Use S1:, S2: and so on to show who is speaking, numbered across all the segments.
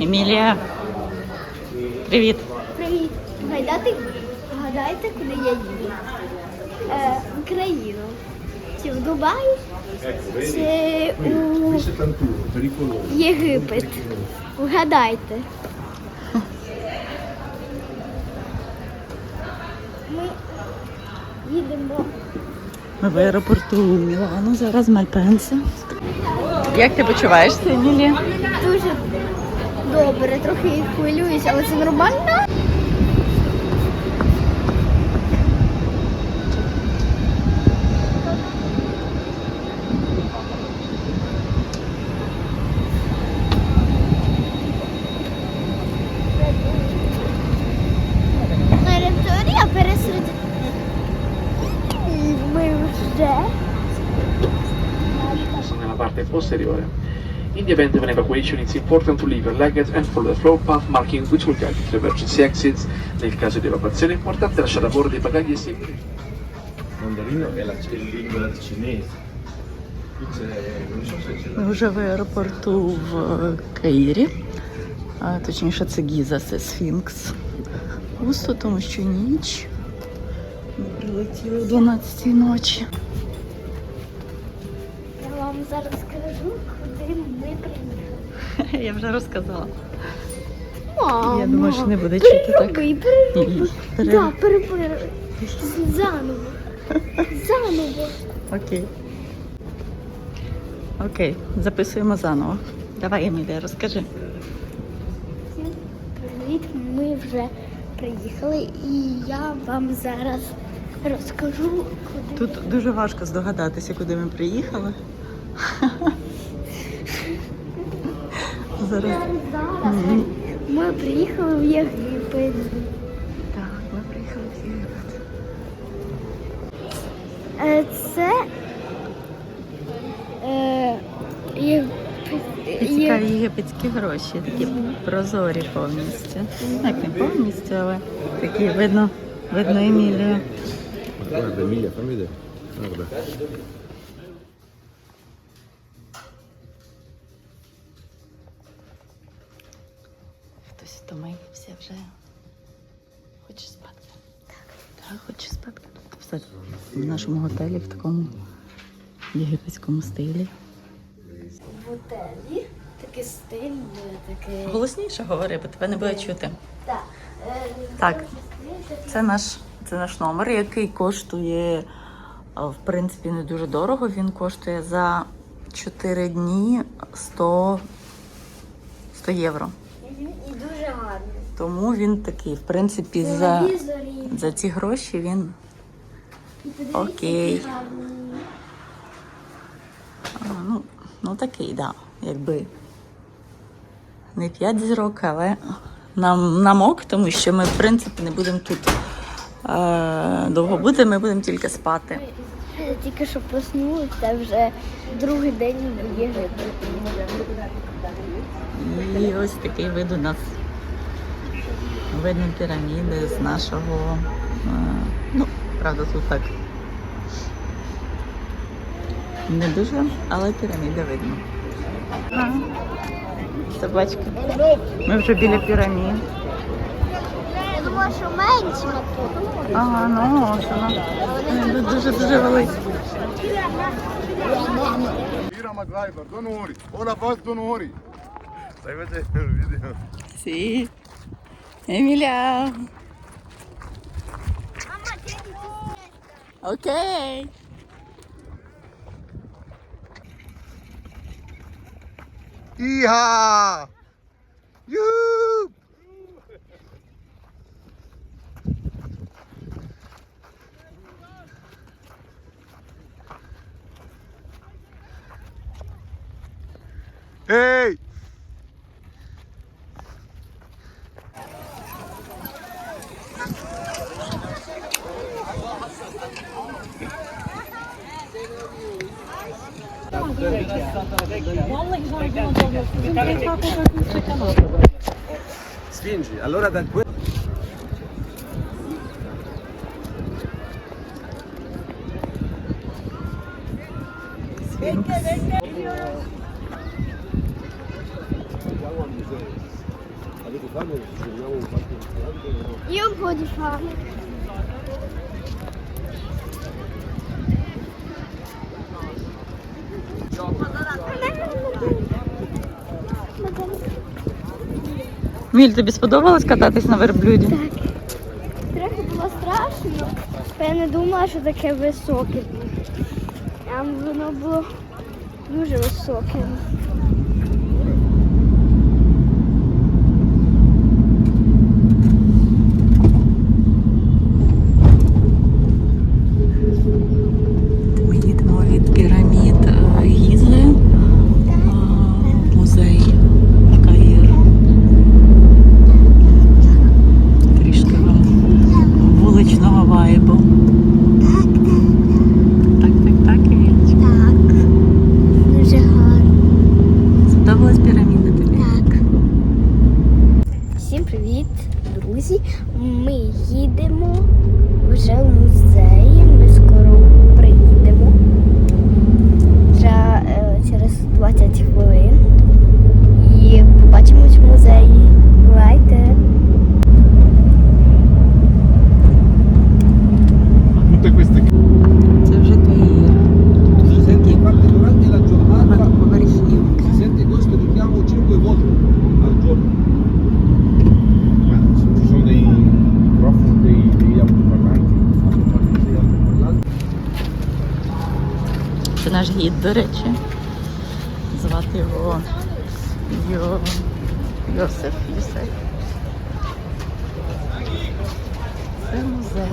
S1: Емілія. Привіт.
S2: Привіт. Гайдати, гадайте, куди я їду? Е, в Україну. Чи в Дубай, чи у. Єгипет. Вгадайте. Ми їдемо.
S1: Ми в аеропорту Мілану, зараз Мальпенса. Як ти почуваєшся, Емілія?
S2: Дуже добре, трохи хвилююсь, але це нормально. Територія пересеред. Ми вже.
S3: nella parte posteriore. In the event of an evacuation, it's important to leave your luggage and follow the floor path marking which will guide you to emergency exits. Nel caso di evacuazione è importante lasciare a bordo i bagagli e sempre
S4: Mandarino è la lingua cinese.
S1: Ми вже в аеропорту в Каїрі. А, точніше, це Гіза, це Сфінкс. Пусто, тому що ніч. Ми прилетіли о 12 ночі.
S2: Я
S1: вже розказала.
S2: Мама,
S1: Я думаю, що не буде чути так.
S2: перероби, перероби.
S1: Пере-
S2: Да. Заново. Заново.
S1: Окей. Окей, записуємо заново. Давай, Емілія, розкажи.
S2: Привіт, ми вже приїхали і я вам зараз розкажу, куди.
S1: Тут дуже важко здогадатися, куди ми приїхали. Зараз
S2: Зараз ми приїхали в Єгипет.
S1: так, ми приїхали в Єгипет.
S2: Е, Це е,
S1: Цікаві єгипетські гроші, такі прозорі повністю. Ну, Як не повністю, але такі видно, видно Емілію.
S4: Guarda Emilia,
S1: вже. Хоче спати. Так. Так, хоче спати. Все в нашому готелі в такому єгипетському стилі.
S2: В готелі. Такий стиль, такий.
S1: Голосніше говори, бо тебе не буде чути.
S2: Так. Е,
S1: Так. Це наш, це наш номер, який коштує, в принципі, не дуже дорого. Він коштує за 4 дні 100, 100 євро.
S2: І дуже.
S1: Тому він такий, в принципі, за, за ці гроші він Окей. а, ну, ну такий, так. Да, якби не 5 зірок, але нам, нам ок, тому що ми, в принципі, не будемо тут е, довго бути, ми будемо тільки спати.
S2: Тільки що проснулася, вже другий день в Єгипті.
S1: І ось такий вид у нас. Видно піраміди з нашого. е, Ну, правда, тут так. Не дуже, але піраміди видно. Ага. Собачка. Ми вже біля пірамід.
S2: Я думала, що менше тут.
S1: Ага, ну ось вона. Вони дуже-дуже великі.
S4: Mira MacGyver, don't worry. All of us Emiliano. Ok. Iha! Yuhu! Ei! Vallahi
S1: zor alıyorsun. Bizim
S4: etraf fotoğrafını çekemem. Spingi, allora da
S1: Міль, тобі сподобалось кататись на верблюді? Так.
S2: Трохи було страшно, бо я не думала, що таке високе. Там воно було дуже високе.
S1: Ми їдемо від пірамід е, Гізи, е, музей в Каїр. Трішки вам вуличного вайбу. Так, так, так, Емілечка.
S2: Так. Дуже гарно.
S1: Сподобалась піраміда тобі?
S2: Так. Всім привіт, друзі. Ми їдемо вже в музеї. Ми скоро приїдемо. Вже е, через 20 хвилин. І побачимось в музеї.
S1: Гід, до речі. Звати його Йо... Йосиф Юсеф. Це музей.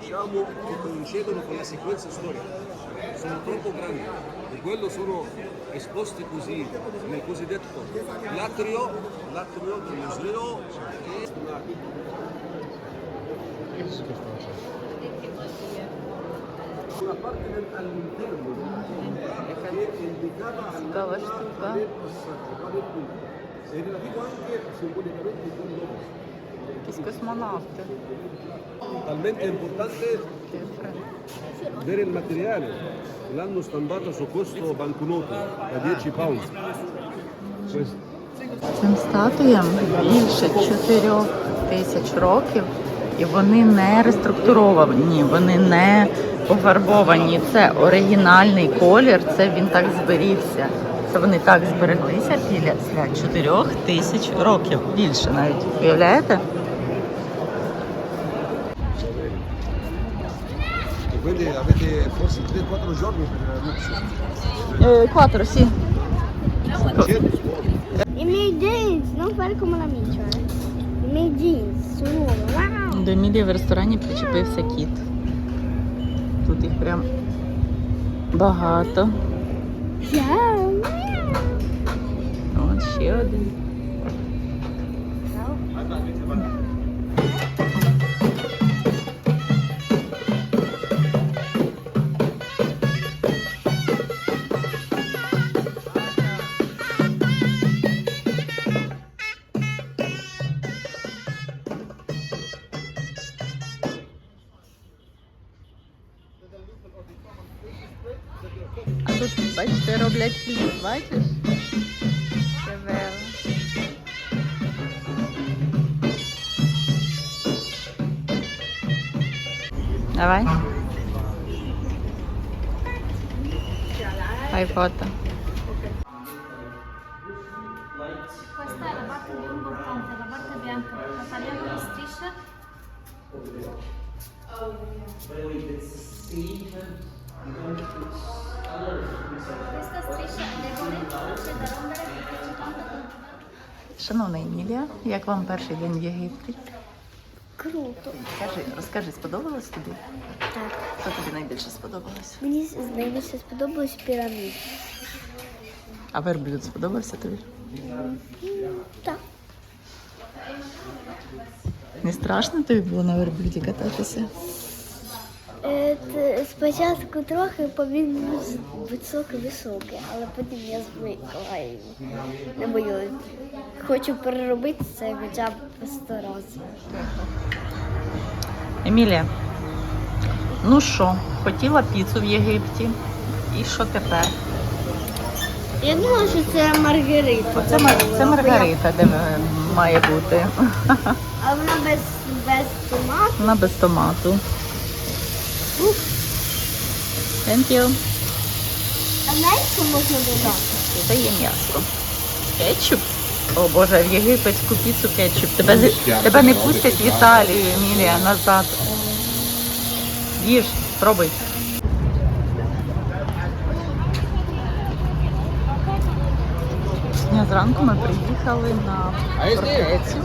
S4: Diciamo che coincidono con la sequenza storica, sono troppo grandi e quello sono esposti così nel cosiddetto latrio, latrio del museo. Una parte all'interno che è indicata all'anima è relativo anche simbolicamente con l'uomo. Che
S1: scosmonauta. Космонавти.
S4: Talmente importante vedere il materiale. L'hanno stampato su questo banconote da 10 pound.
S1: Цим статуям більше 4 тисяч років, і вони не реструктуровані, вони не пофарбовані. Це оригінальний колір, це він так зберігся. Це вони так збереглися після 4 тисяч років. Більше навіть. Уявляєте?
S4: E quindi avete forse 3-4 giorni per
S1: Quattro, sì.
S2: I miei jeans, non fare come la micia. eh. I miei jeans sono wow!
S1: До Емілії в ресторані причепився кіт. Тут їх прям багато. От ще один. diamantes? Que vai? Vai, volta.
S5: Questa è la parte più importante, la parte
S1: Шановна Емілія, як вам перший день в Єгипті?
S2: Круто!
S1: Скажи, розкажи, сподобалось тобі?
S2: Так,
S1: Що тобі найбільше сподобалось?
S2: мені найбільше сподобалось пірамід.
S1: А верблюд сподобався тобі?
S2: Так.
S1: Не страшно тобі було на верблюді кататися?
S2: Е, Спочатку трохи повільно високе-високе, але потім я звикла і не боюсь. Хочу переробити це хоча б сто разів.
S1: Емілія, Ну що, хотіла піцу в Єгипті. І що тепер?
S2: Я думала, що це Маргарита.
S1: Оце мар- це Маргарита, де має бути.
S2: А вона без, без томату.
S1: Вона без томату. Thank you.
S2: А знаєш, можна додати?
S1: Це є м'ясо. Кетчуп. О Боже, в єгипетську піцу кетчуп. Тебе, з- тебе не пустять в Італію, Емілія, назад. Їж. Сьогодні зранку ми приїхали на фортецю.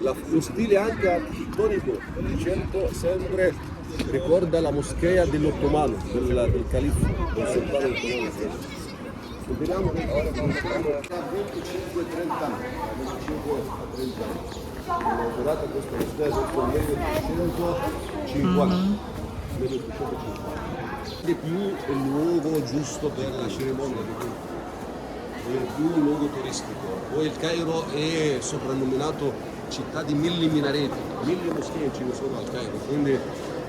S4: La- lo stile anche architettonico del centro sempre ricorda la moschea dell'ottomano, del, del califfo, del sultano ottomano. Vediamo che ora siamo 25-30 anni, 25-30 anni. Hanno inaugurato questa moschea verso il 1850. 1850. Di più il luogo giusto per la cerimonia di culto è più un luogo turistico. Poi il Cairo è soprannominato città di mille minareti, mille moschee ce ne sono al Cairo, quindi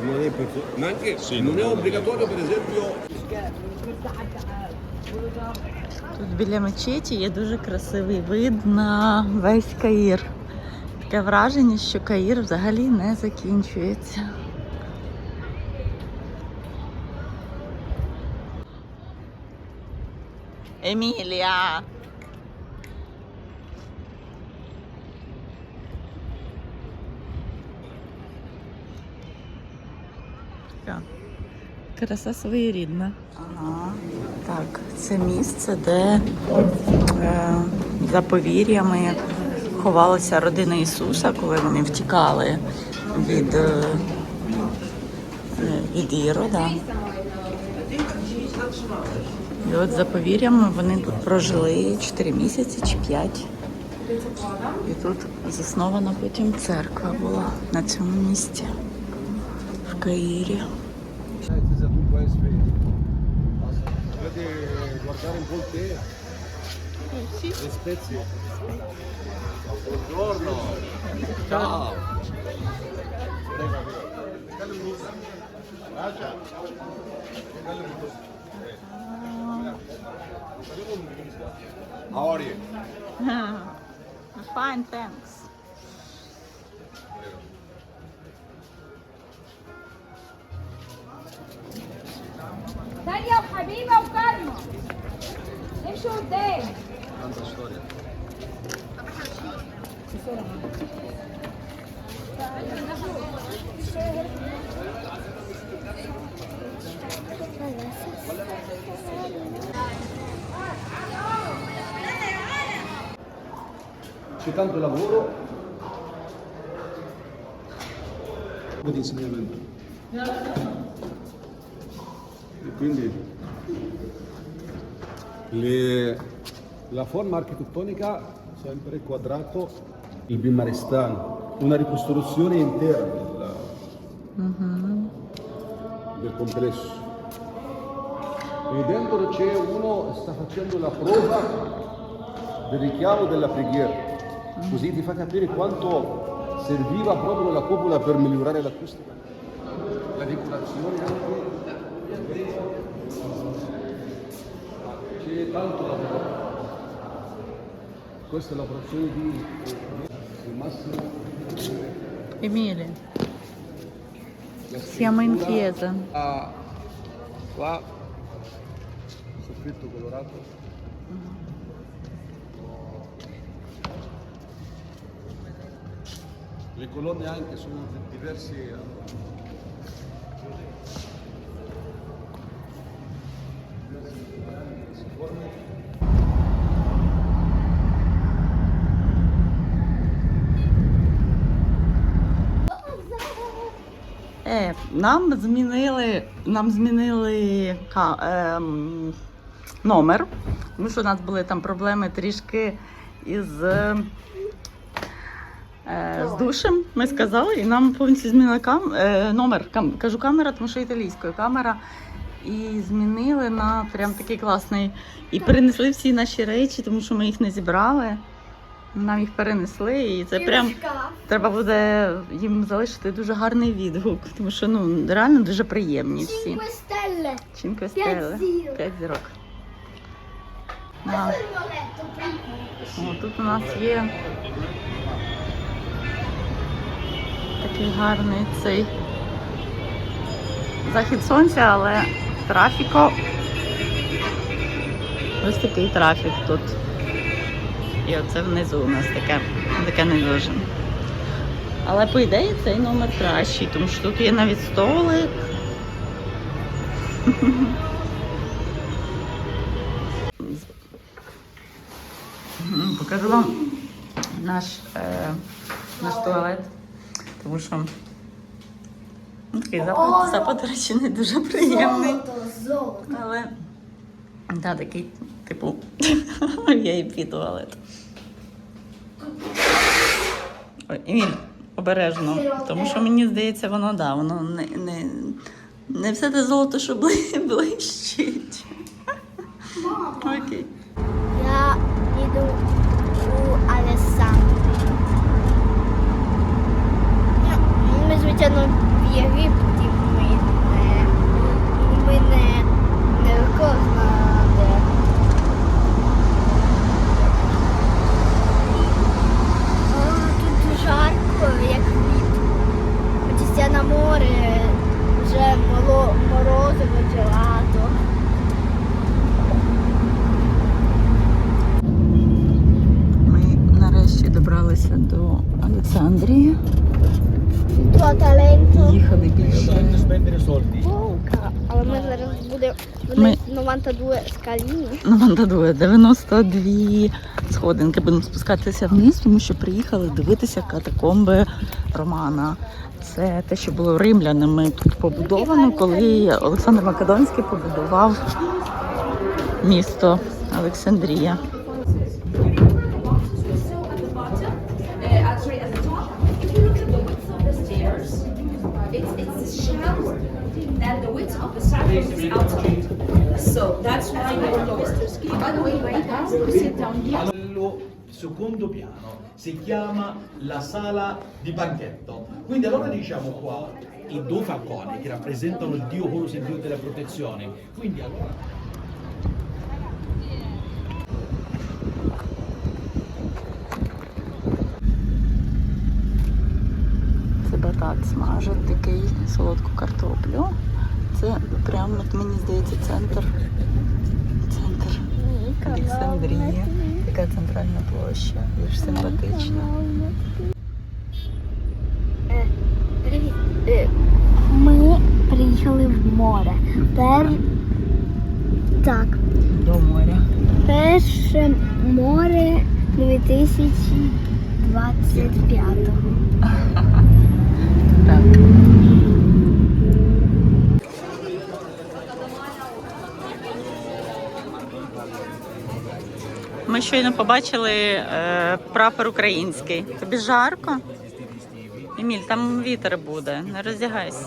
S4: non è, per, ma anche sì, non è obbligatorio per esempio
S1: Тут біля мечеті є дуже красивий вид на весь Каїр. Таке враження, що Каїр взагалі не закінчується. Емілія. Така Краса своєрідна. Ага. Так, це місце, де е, за повір'ями ховалася родина Ісуса, коли вони втікали від, е, від Ірода. І от за повір'ями вони тут прожили 4 місяці чи 5. І тут заснована потім церква була на цьому місці в Каїрі.
S4: Vedi guardare un po' il tè, le spezie. Buongiorno, ciao. How are you?
S1: Fine, thanks.
S5: داليا وحبيبه وكارما امشوا قدام
S4: Tanta storia. C'è tanto lavoro di insegnamento. Quindi le- la forma architettonica sempre quadrato, il bimarestano, una ricostruzione interna del, del complesso. E dentro c'è uno sta facendo la prova del richiamo della preghiera, così ti fa capire quanto serviva proprio la cupola per migliorare l'acustica. La decorazione anche c'è tanto lavoro. Questa è la frazione di il massimo.
S1: Emile, siamo in chiesa.
S4: Qua, soffitto colorato. Mhm. Le colonne anche sono
S1: diverse нам змінили, нам змінили ка, ем, номер, тому що у нас були там проблеми трішки із е, з душем. Ми сказали, і нам повністю змінили кам, е, номер. Кам, кажу камера, тому що італійською камера. І змінили на прям такий класний. І перенесли всі наші речі, тому що ми їх не зібрали. Нам їх перенесли, і це прям треба буде їм залишити дуже гарний відгук, тому що ну реально дуже приємні всі. Чинко
S2: П'ять зірок.
S1: П'ять зірок. Да. О, тут у нас є такий гарний цей захід сонця, але трафіко. Ось такий трафік тут. І оце внизу у нас таке, таке не дуже. Але по ідеї цей номер кращий, тому що тут є навіть столик. Покажу вам наш, е, наш туалет, тому що ну, такий запах, запах, до речі, не дуже приємний.
S2: Золото, золото.
S1: Але да, такий, типу, VIP туалет. Ой, Еміль, обережно, тому що мені здається, воно да, воно не, не, не все те золото, що бли- блищить. Окей.
S2: Я йду у Алесандрію. Ну, Ми, звичайно, в Єгипті ми не, ми не, не кожна де. О, тут жарко, як влітку. Хочеться на море, вже морозиво, джелато.
S1: Ми нарешті добралися до Олександрії. Їхали більше.
S4: spendere soldi.
S2: Волка. Але ми зараз буде
S1: Ми-
S2: 92 скаліні.
S1: Мандадує 92 сходинки. Будемо спускатися вниз, тому що приїхали дивитися катакомби Романа. Це те, що було римлянами тут побудовано, коли Олександр Македонський побудував місто Олександрія.
S6: that's why we're lower. By the way, right now we sit down here.
S7: Quello secondo piano si chiama la sala di banchetto. Quindi allora diciamo qua i due falconi che rappresentano il dio Horus e il dio della protezione. Quindi allora
S1: Це батат смажить такий солодку картоплю. Це прямо, от мені здається, центр. Центр Олександрії. Така центральна площа. Дуже симпатична.
S2: Е. Е, Ми приїхали в море. Пер... Так.
S1: До моря.
S2: Перше море 2025.
S1: Так. Ми щойно побачили е, прапор український. Тобі жарко? Еміль, там вітер буде, не роздягайся.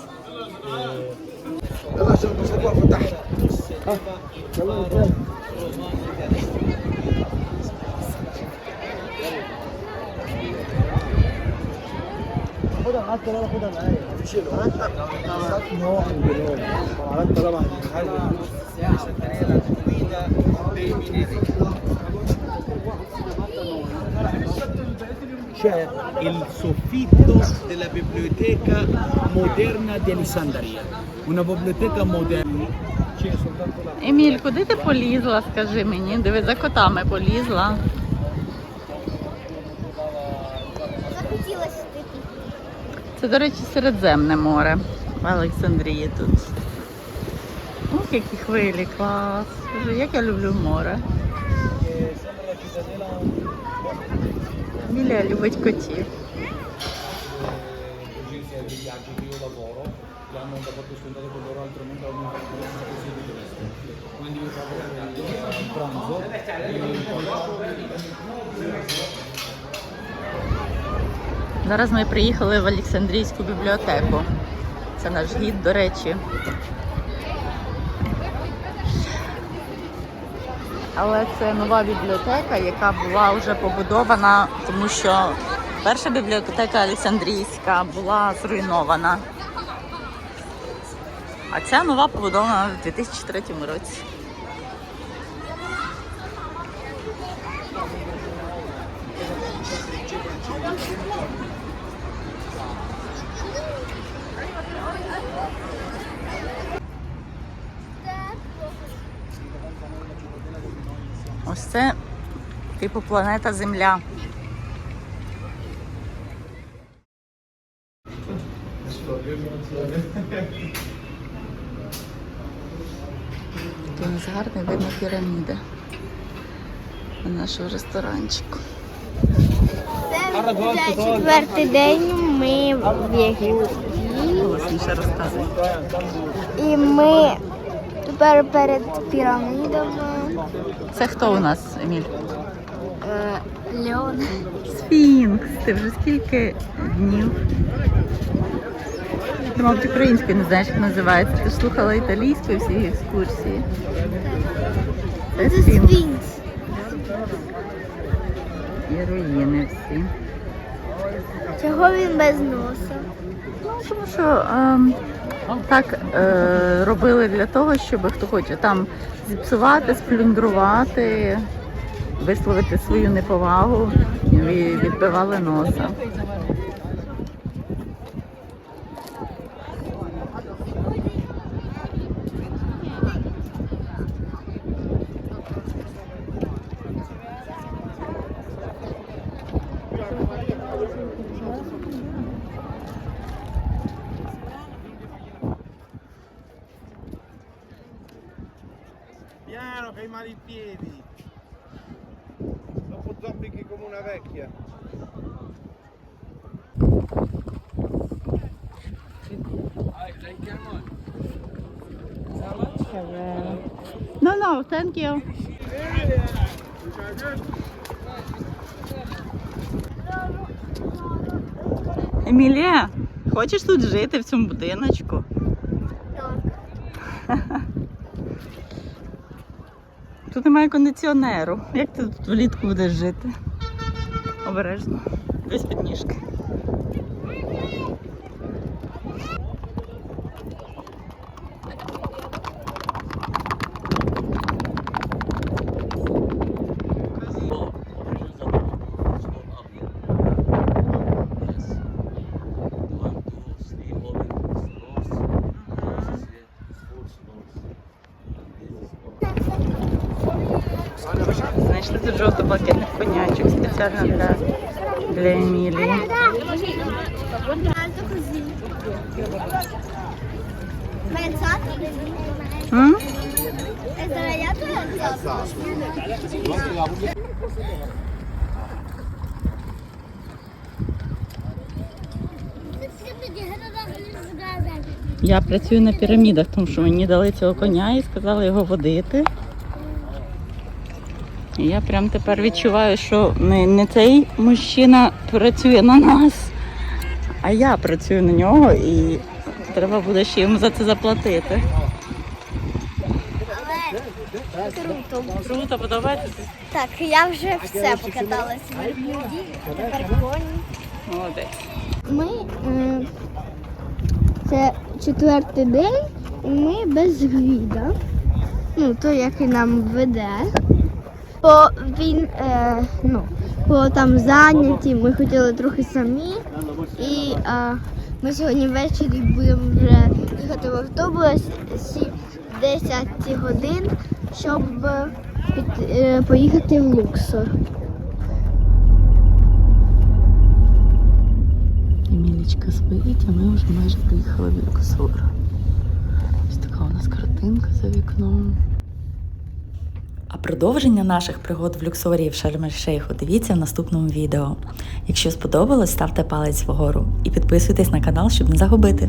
S7: C'è il soffitto della biblioteca moderna di Alessandria. Una biblioteca moderna.
S1: Еміль, куди ти полізла? Скажи мені, диви, за котами полізла.
S2: Захотілося такі.
S1: Це, до речі, Середземне море в Олександрії тут. Ох, які хвилі, клас. Боже, як я люблю море. Емілія любить котів. Зараз ми приїхали в Олександрійську бібліотеку. Це наш гід, до речі. Але це нова бібліотека, яка була вже побудована, тому що перша бібліотека Олександрійська була зруйнована. А ця нова побудована в 2003 році. Ось це типу планета Земля. Тут у нас гарний видно піраміди на нашого ресторанчику.
S2: Це вже четвертий день ми в Єгипті. І ми тепер перед пірамідами.
S1: Це хто у нас, Еміль?
S2: Е, Льон.
S1: Сфінкс. Ти вже скільки днів? Ти, мабуть, українською не знаєш, як називається. Ти ж слухала італійською всі екскурсії. Це
S2: Це
S1: Сфінкс.
S2: Сфінкс.
S1: І руїни всі.
S2: Чого він без носа?
S1: Ну, тому що ем, так е, робили для того, щоб хто хоче там зіпсувати, сплюндрувати, висловити свою неповагу і відбивали носа. Thank you. Емілія, хочеш тут жити в цьому будиночку?
S2: Так.
S1: Тут немає кондиціонеру. Як ти тут влітку будеш жити? Обережно. Десь. Знайшли тут жовто-блакитних спеціально для, Емілії. М? Я працюю на пірамідах, тому що мені дали цього коня і сказали його водити. Я прям тепер відчуваю, що не, не цей мужчина працює на нас, а я працюю на нього і треба буде ще йому за це заплатити.
S2: Круто.
S1: Круто, подобається?
S2: Так, я вже все покаталася на верблюді, тепер коні.
S1: Молодець.
S2: Ми е, це четвертий день, і ми без гіда. Ну, той, який нам веде. Бо він е, ну, бо там зайняті, ми хотіли трохи самі. І е, ми сьогодні ввечері будемо вже їхати в автобусі 10 годин, щоб під, е, поїхати в Луксор.
S1: Емілічка спить, а ми вже майже приїхали в Люксор. Ось така у нас картинка за вікном. Продовження наших пригод в люксорії в Шарм-ель-Шейху дивіться в наступному відео. Якщо сподобалось, ставте палець вгору і підписуйтесь на канал, щоб не загубити.